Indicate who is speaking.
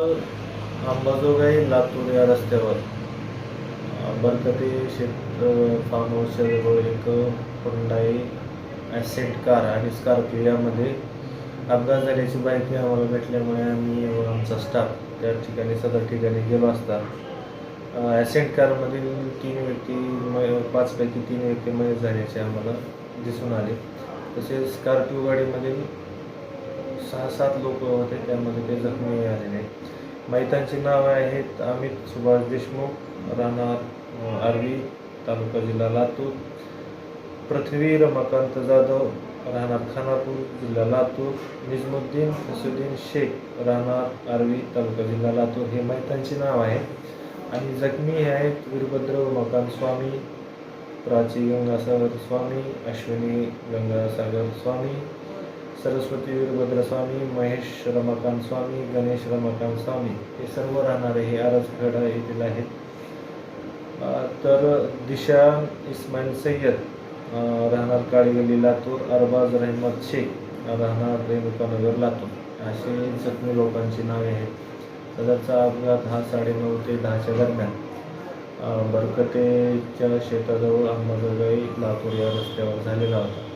Speaker 1: अंबाजोगाई लातूर या रस्त्यावर. बरकती बरकते शेत फार्म हाऊसच्या जवळ एक हुंडाई ॲसेट कार आणि स्कॉर्पिओ यामध्ये अपघात झाल्याची माहिती आम्हाला भेटल्यामुळे आम्ही व आमचा स्टाफ त्या ठिकाणी सदर ठिकाणी गेलो असता. ॲसेट कारमधील तीन व्यक्ती म पाचपैकी तीन व्यक्ती मयत झाल्याचे आम्हाला दिसून आले. तसेच स्कॉर्पिओ गाडीमधील सहा सात लोक होते त्यामध्ये ते जखमी मैतांची नाव आहेत अमित सुभाष देशमुख राहणार आर्वी तालुका जिल्हा लातूर. पृथ्वी रमाकांत जाधव राहणार खानापूर जिल्हा लातूर. निजमुद्दीन हसुद्दीन शेख राहणार आर्वी तालुका जिल्हा लातूर. हे मैतांची नाव आहे आणि जखमी हे आहेत वीरभद्र उमाकांत स्वामी प्राची गंगासागर स्वामी अश्विनी गंगासागर स्वामी सरस्वती वीरभद्र स्वामी महेश रमाकांत स्वामी गणेश रमाकांत स्वामी हे सर्व राहणारे हे आरसखेडा येथील आहेत. तर दिशा इस्माईल सय्यद राहणार काळीगली लातूर अरबाज रहमत शेख राहणार रेणुकानगर लातूर. अशी जखमी लोकांची नावे आहेत. सदरचा अपघात हा साडेनऊ ते दहाच्या दरम्यान. बरकतेच्या शेताजवळ अंबाजोगाई लातूर या रस्त्यावर झालेला होता.